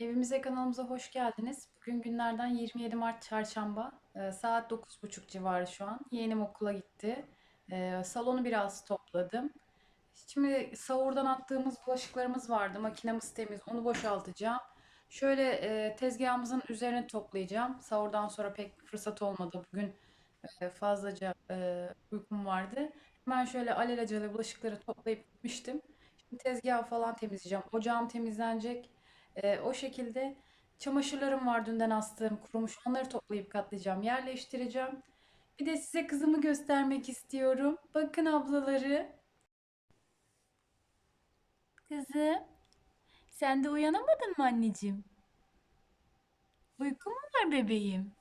Evimize kanalımıza hoş geldiniz. Bugün günlerden 27 Mart Çarşamba. Ee, saat 9.30 civarı şu an. Yeğenim okula gitti. Ee, salonu biraz topladım. Şimdi sahurdan attığımız bulaşıklarımız vardı. Makinemiz temiz. Onu boşaltacağım. Şöyle e, tezgahımızın üzerini toplayacağım. Sahurdan sonra pek fırsat olmadı. Bugün e, fazlaca e, uykum vardı. Ben şöyle alelacele bulaşıkları toplayıp gitmiştim. Şimdi tezgahı falan temizleyeceğim. Ocağım temizlenecek. E, o şekilde çamaşırlarım var dünden astığım kurumuş. Onları toplayıp katlayacağım, yerleştireceğim. Bir de size kızımı göstermek istiyorum. Bakın ablaları. Kızım, sen de uyanamadın mı anneciğim? Uyku mu var bebeğim?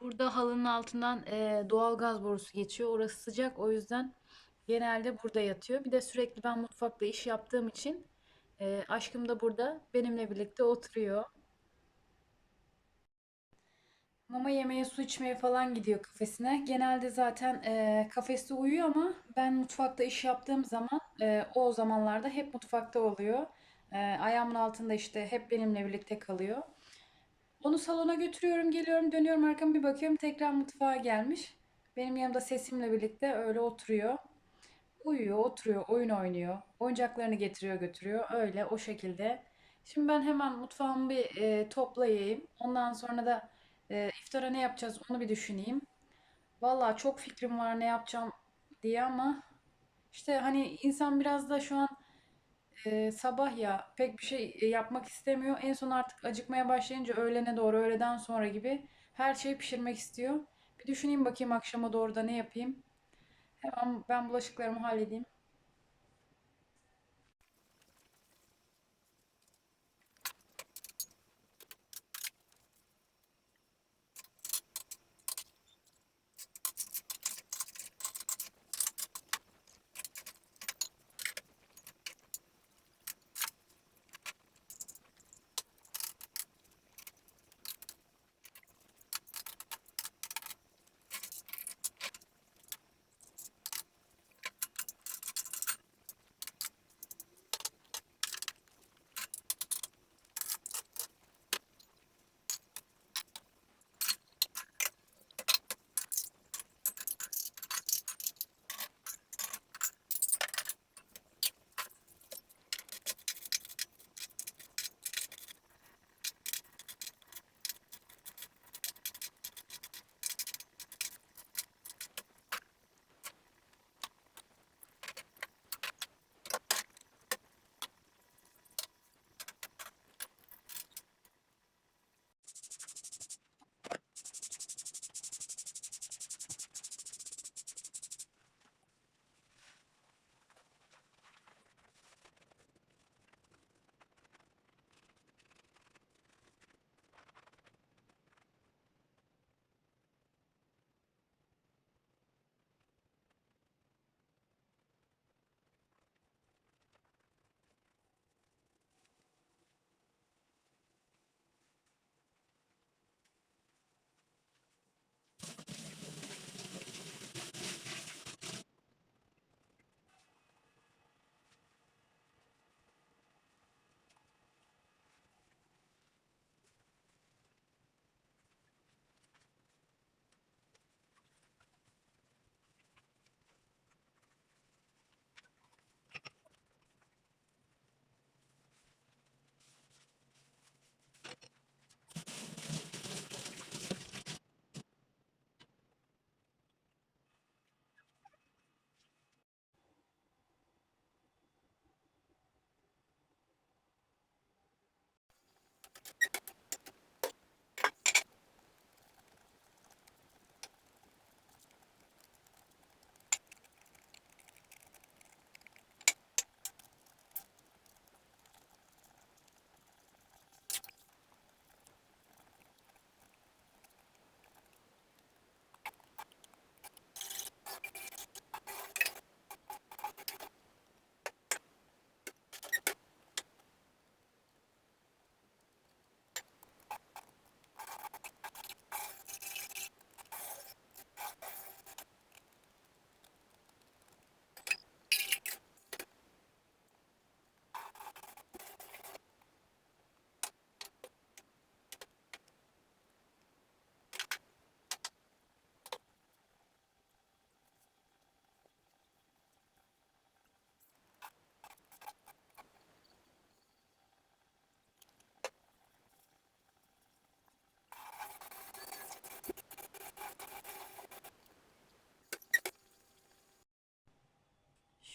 Burada halının altından e, doğal gaz borusu geçiyor. Orası sıcak. O yüzden genelde burada yatıyor. Bir de sürekli ben mutfakta iş yaptığım için e, aşkım da burada benimle birlikte oturuyor. Mama yemeye, su içmeye falan gidiyor kafesine. Genelde zaten e, kafeste uyuyor ama ben mutfakta iş yaptığım zaman e, o zamanlarda hep mutfakta oluyor. E, ayağımın altında işte hep benimle birlikte kalıyor. Onu salona götürüyorum, geliyorum, dönüyorum arkamı bir bakıyorum tekrar mutfağa gelmiş. Benim yanımda sesimle birlikte öyle oturuyor. Uyuyor, oturuyor, oyun oynuyor. Oyuncaklarını getiriyor, götürüyor. Öyle o şekilde. Şimdi ben hemen mutfağımı bir e, toplayayım. Ondan sonra da e, iftara ne yapacağız onu bir düşüneyim. Vallahi çok fikrim var ne yapacağım diye ama işte hani insan biraz da şu an ee, sabah ya pek bir şey yapmak istemiyor. En son artık acıkmaya başlayınca öğlene doğru, öğleden sonra gibi her şeyi pişirmek istiyor. Bir düşüneyim bakayım akşama doğru da ne yapayım. Hemen ben bulaşıklarımı halledeyim.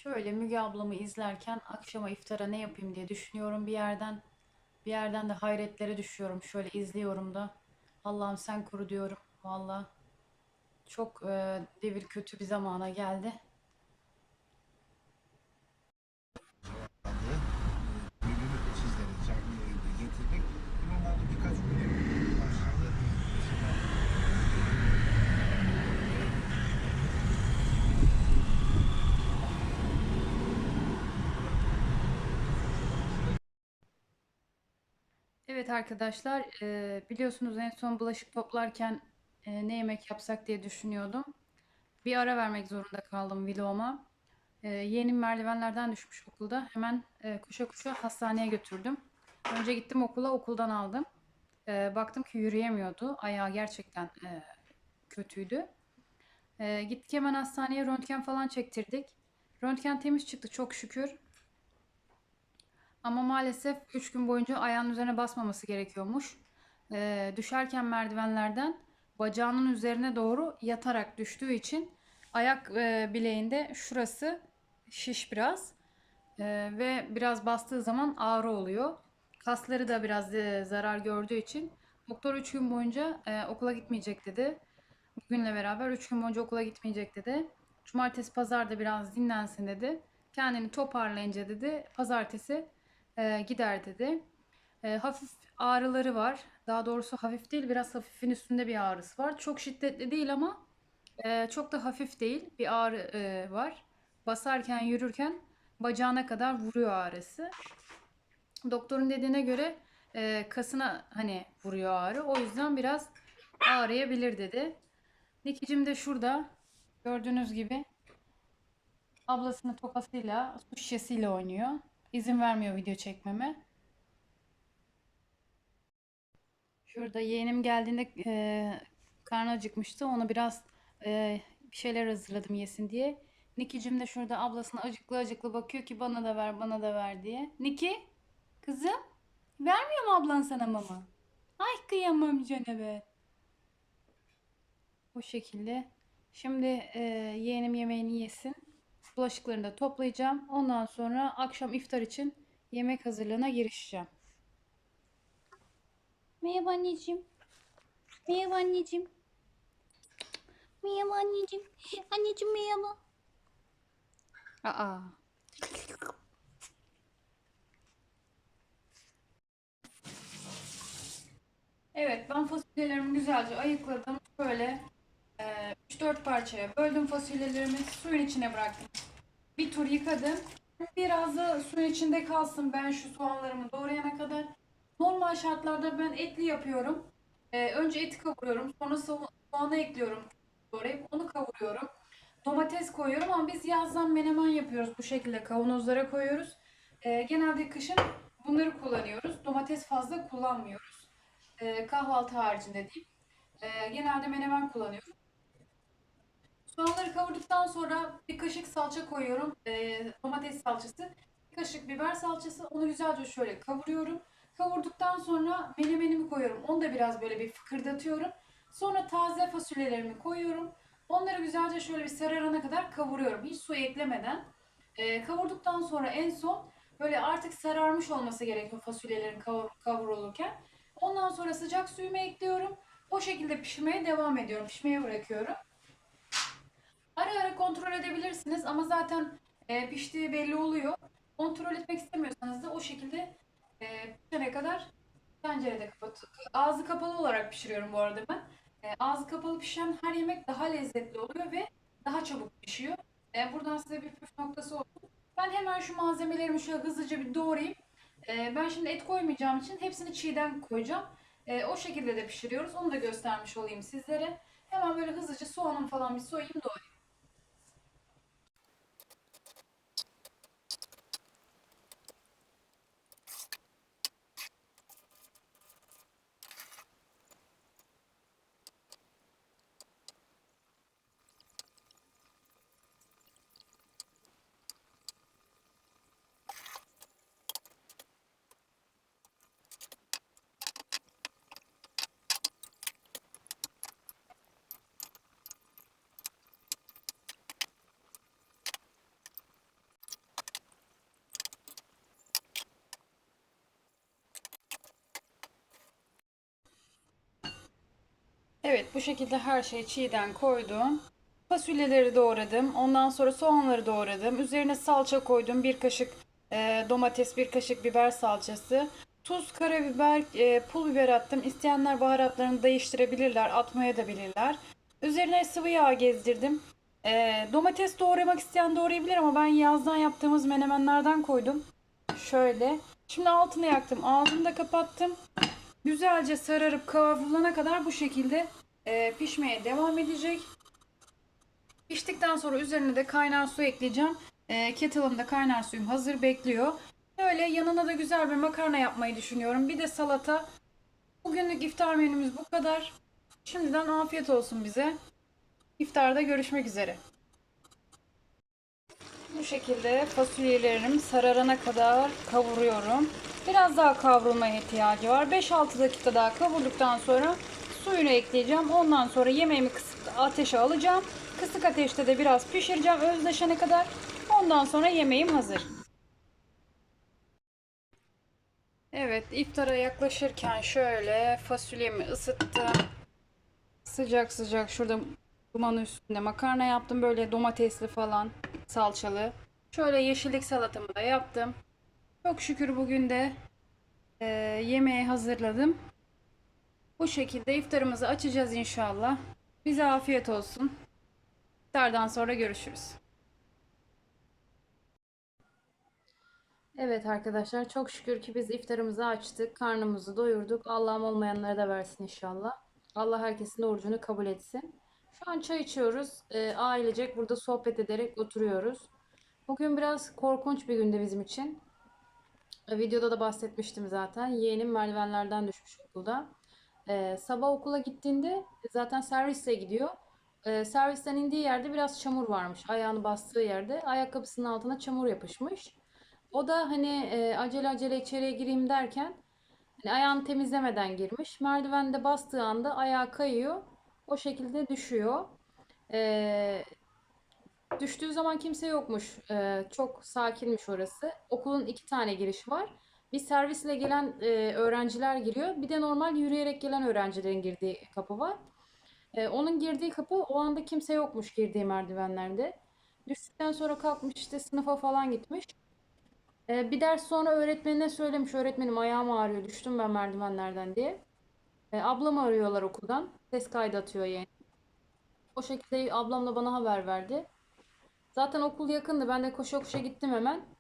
Şöyle Müge ablamı izlerken akşama iftara ne yapayım diye düşünüyorum bir yerden. Bir yerden de hayretlere düşüyorum. Şöyle izliyorum da. Allah'ım sen koru diyorum. Valla çok e, devir kötü bir zamana geldi. Evet arkadaşlar, e, biliyorsunuz en son bulaşık toplarken e, ne yemek yapsak diye düşünüyordum. Bir ara vermek zorunda kaldım vloguma. E, yeğenim merdivenlerden düşmüş okulda. Hemen e, koşa koşa hastaneye götürdüm. Önce gittim okula, okuldan aldım. E, baktım ki yürüyemiyordu. Ayağı gerçekten e, kötüydü. Gittik hemen hastaneye röntgen falan çektirdik. Röntgen temiz çıktı çok şükür. Ama maalesef 3 gün boyunca ayağının üzerine basmaması gerekiyormuş. Ee, düşerken merdivenlerden bacağının üzerine doğru yatarak düştüğü için ayak e, bileğinde şurası şiş biraz Ee, ve biraz bastığı zaman ağrı oluyor. Kasları da biraz e, zarar gördüğü için doktor 3 gün boyunca e, okula gitmeyecek dedi. Bugünle beraber 3 gün boyunca okula gitmeyecek dedi. Cumartesi pazar da biraz dinlensin dedi. Kendini toparlayınca dedi pazartesi e, gider dedi. E, hafif ağrıları var. Daha doğrusu hafif değil, biraz hafifin üstünde bir ağrısı var. Çok şiddetli değil ama e, çok da hafif değil bir ağrı e, var. Basarken, yürürken bacağına kadar vuruyor ağrısı. Doktorun dediğine göre e, kasına hani vuruyor ağrı. O yüzden biraz ağrıyabilir dedi. Nikicim de şurada gördüğünüz gibi ablasının tokasıyla, su şişesiyle oynuyor. İzin vermiyor video çekmeme. Şurada yeğenim geldiğinde e, karnı acıkmıştı. Ona biraz e, bir şeyler hazırladım yesin diye. Nikicim de şurada ablasına acıklı acıklı bakıyor ki bana da ver bana da ver diye. Niki kızım vermiyor mu ablan sana mama? Ay kıyamam canım Bu şekilde. Şimdi e, yeğenim yemeğini yesin. Bulaşıklarını da toplayacağım. Ondan sonra akşam iftar için yemek hazırlığına girişeceğim. Merhaba anneciğim. Merhaba anneciğim. Merhaba anneciğim. Anneciğim merhaba. Aa. Evet ben fasulyelerimi güzelce ayıkladım. Böyle e, 3-4 parçaya böldüm fasulyelerimi. Suyun içine bıraktım. Bir tur yıkadım. Biraz da suyun içinde kalsın ben şu soğanlarımı doğrayana kadar. Normal şartlarda ben etli yapıyorum. E, önce eti kavuruyorum. Sonra so- soğanı ekliyorum. Doğrayıp onu kavuruyorum. Domates koyuyorum ama biz yazdan menemen yapıyoruz bu şekilde kavanozlara koyuyoruz. Ee, genelde kışın bunları kullanıyoruz. Domates fazla kullanmıyoruz. Ee, kahvaltı haricinde diyeyim. Ee, genelde menemen kullanıyoruz. Soğanları kavurduktan sonra bir kaşık salça koyuyorum. Ee, domates salçası. Bir kaşık biber salçası. Onu güzelce şöyle kavuruyorum. Kavurduktan sonra menemenimi koyuyorum. Onu da biraz böyle bir fıkırdatıyorum. Sonra taze fasulyelerimi koyuyorum. Onları güzelce şöyle bir sararana kadar kavuruyorum. Hiç su eklemeden. Ee, kavurduktan sonra en son böyle artık sararmış olması gerekiyor fasulyelerin kavur, kavrulurken. Ondan sonra sıcak suyumu ekliyorum. O şekilde pişirmeye devam ediyorum. Pişmeye bırakıyorum. Ara ara kontrol edebilirsiniz ama zaten e, piştiği belli oluyor. Kontrol etmek istemiyorsanız da o şekilde e, pişene kadar tencerede kapat. Ağzı kapalı olarak pişiriyorum bu arada ben. E, ağzı kapalı pişen her yemek daha lezzetli oluyor ve daha çabuk pişiyor. E, buradan size bir püf noktası olsun. Ben hemen şu malzemelerimi şöyle hızlıca bir doğrayayım. E, ben şimdi et koymayacağım için hepsini çiğden koyacağım. E, o şekilde de pişiriyoruz. Onu da göstermiş olayım sizlere. Hemen böyle hızlıca soğanımı falan bir soyayım doğrayayım. Bu şekilde her şeyi çiğden koydum. Fasulyeleri doğradım. Ondan sonra soğanları doğradım. Üzerine salça koydum. Bir kaşık e, domates, bir kaşık biber salçası. Tuz, karabiber, e, pul biber attım. İsteyenler baharatlarını değiştirebilirler, atmaya da bilirler. Üzerine sıvı yağ gezdirdim. E, domates doğramak isteyen doğrayabilir ama ben yazdan yaptığımız menemenlerden koydum. Şöyle. Şimdi altını yaktım. Ağzını da kapattım. Güzelce sararıp kavrulana kadar bu şekilde e, pişmeye devam edecek. Piştikten sonra üzerine de kaynar su ekleyeceğim. E, kettle'ımda kaynar suyum hazır bekliyor. Böyle yanına da güzel bir makarna yapmayı düşünüyorum. Bir de salata. Bugünlük iftar menümüz bu kadar. Şimdiden afiyet olsun bize. İftarda görüşmek üzere. Bu şekilde fasulyelerim sararana kadar kavuruyorum. Biraz daha kavrulmaya ihtiyacı var. 5-6 dakika daha kavurduktan sonra suyunu ekleyeceğim. Ondan sonra yemeğimi kısık ateşe alacağım. Kısık ateşte de biraz pişireceğim özleşene kadar. Ondan sonra yemeğim hazır. Evet, iftara yaklaşırken şöyle fasulyemi ısıttım. Sıcak sıcak şurada dumanın üstünde makarna yaptım. Böyle domatesli falan, salçalı. Şöyle yeşillik salatamı da yaptım. Çok şükür bugün de e, yemeği hazırladım. Bu şekilde iftarımızı açacağız inşallah. Bize afiyet olsun. İftardan sonra görüşürüz. Evet arkadaşlar çok şükür ki biz iftarımızı açtık. Karnımızı doyurduk. Allah'ım olmayanlara da versin inşallah. Allah herkesin orucunu kabul etsin. Şu an çay içiyoruz. E, ailecek burada sohbet ederek oturuyoruz. Bugün biraz korkunç bir gündü bizim için. E, Videoda da bahsetmiştim zaten. Yeğenim merdivenlerden düşmüş okulda. E, sabah okula gittiğinde zaten servisle gidiyor. E, servisten indiği yerde biraz çamur varmış. Ayağını bastığı yerde ayakkabısının altına çamur yapışmış. O da hani e, acele acele içeriye gireyim derken hani ayağını temizlemeden girmiş. Merdivende bastığı anda ayağı kayıyor. O şekilde düşüyor. E, düştüğü zaman kimse yokmuş. E, çok sakinmiş orası. Okulun iki tane girişi var. Bir servisle gelen e, öğrenciler giriyor. Bir de normal yürüyerek gelen öğrencilerin girdiği kapı var. E, onun girdiği kapı o anda kimse yokmuş girdiği merdivenlerde. Düştükten sonra kalkmış işte sınıfa falan gitmiş. Ee, bir ders sonra öğretmenine söylemiş. Öğretmenim ayağım ağrıyor. Düştüm ben merdivenlerden diye. Ee, ablamı arıyorlar okuldan. Ses kaydı atıyor yani. O şekilde ablam da bana haber verdi. Zaten okul yakındı. Ben de koşa koşa gittim hemen.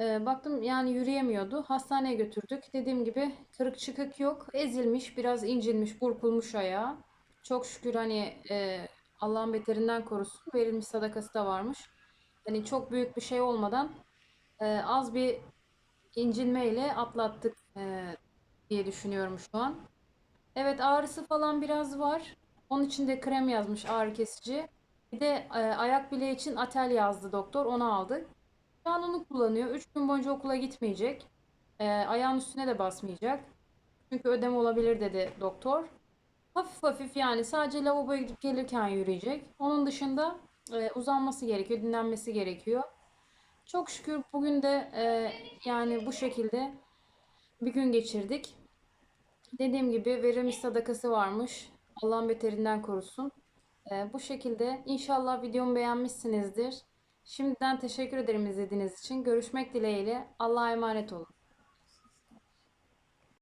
Ee, baktım yani yürüyemiyordu. Hastaneye götürdük. Dediğim gibi kırık çıkık yok. Ezilmiş, biraz incinmiş, burkulmuş ayağı. Çok şükür hani e, Allah'ın beterinden korusun. Verilmiş sadakası da varmış. Hani çok büyük bir şey olmadan e, az bir incinmeyle atlattık e, diye düşünüyorum şu an. Evet ağrısı falan biraz var. Onun için de krem yazmış ağrı kesici. Bir de e, ayak bileği için atel yazdı doktor. Onu aldık. Şu an onu kullanıyor. 3 gün boyunca okula gitmeyecek. E, ayağın üstüne de basmayacak. Çünkü ödem olabilir dedi doktor. Hafif hafif yani sadece lavaboya gidip gelirken yürüyecek. Onun dışında e, uzanması gerekiyor, dinlenmesi gerekiyor. Çok şükür bugün de e, yani bu şekilde bir gün geçirdik. Dediğim gibi verilmiş sadakası varmış. Allah'ın beterinden korusun. E, bu şekilde inşallah videomu beğenmişsinizdir. Şimdiden teşekkür ederim izlediğiniz için. Görüşmek dileğiyle. Allah'a emanet olun.